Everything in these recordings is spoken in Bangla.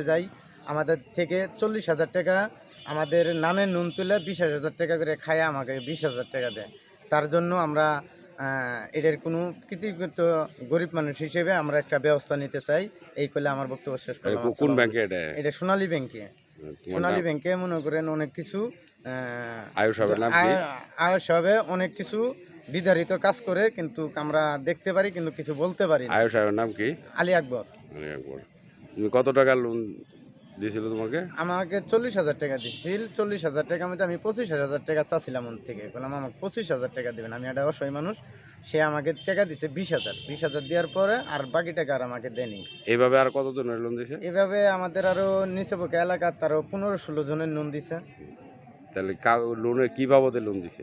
যাই আমাদের থেকে চল্লিশ হাজার টাকা আমাদের নামে নুন তুলে বিশ হাজার টাকা করে খায় আমাকে বিশ হাজার টাকা দেয়। তার জন্য আমরা এটার কোনো কৃতজ্ঞত গরিব মানুষ হিসেবে আমরা একটা ব্যবস্থা নিতে চাই। এই করলে আমার বক্তব্য শেষ এটা করলাম কোন ব্যাংকে এটা? এটা সোনালী ব্যাংকে সোনালী ব্যাংকে মনে করেন অনেক কিছু আয়ুষ হবে অনেক কিছু বিধারিত কাজ করে কিন্তু আমরা দেখতে পারি কিন্তু কিছু বলতে পারি আয়ুষ নাম কি? আলী আকবর। একবার তুমি কত টাকা লোন দিয়েছিল তোমাকে? আমাকে চল্লিশ হাজার টাকা দিয়েছিল চল্লিশ হাজার টাকা মধ্যে আমি পঁচিশ হাজার টাকা চাচ্ছিলাম ওর থেকে। বললাম আমাকে পঁচিশ হাজার টাকা দেবেন আমি একটা অসহায় মানুষ। সে আমাকে টাকা দিছে বিশ হাজার। বিশ হাজার দেওয়ার পরে আর বাকি টাকা আর আমাকে দেয়নি। এইভাবে আর কতজনের লোন দিয়েছে এভাবে আমাদের আরও নিচে এলাকার তারও পনেরো ষোলো জনের লোন দিছে। তাহলে লোনের কি বাবদে লোন দিছে?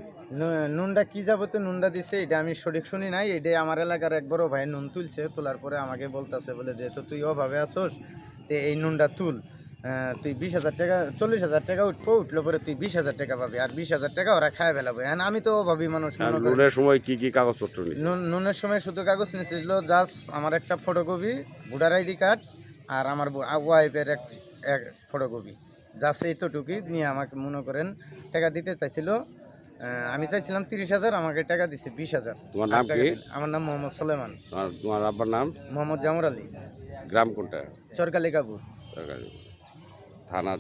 নুনটা কি যাবতে নুনটা দিছে এটা আমি সঠিক শুনি নাই এটা আমার এলাকার এক বড় ভাই নুন তুলছে তোলার পরে আমাকে বলতেছে বলে যে তো তুই অভাবে আসোস তে এই নুনটা তুল। তুই বিশ হাজার টাকা চল্লিশ হাজার টাকা উঠবো উঠল পরে তুই বিশ হাজার টাকা পাবি আর বিশ হাজার টাকা ওরা খায় ফেলাবো। এখন আমি তো অভাবী মানুষ লোনের সময় কি কি কাগজপত্র নুনের সময় শুধু কাগজ নিয়েছিল জাস্ট আমার একটা ফটোকপি ভোটার আইডি কার্ড আর আমার ওয়াইফের এক ফটোকপি। জাস্ট এতটুকুই নিয়ে আমাকে মনে করেন টাকা দিতে চাইছিল। আমি চাইছিলাম তিরিশ হাজার আমাকে টাকা দিছে বিশ হাজার। তোমার নাম কি? আমার নাম মোহাম্মদ সোলেমান। তোমার আব্বার নাম? মোহাম্মদ জামর আলী। গ্রাম কোনটা? চরকালি কাপুর সরকারি থানা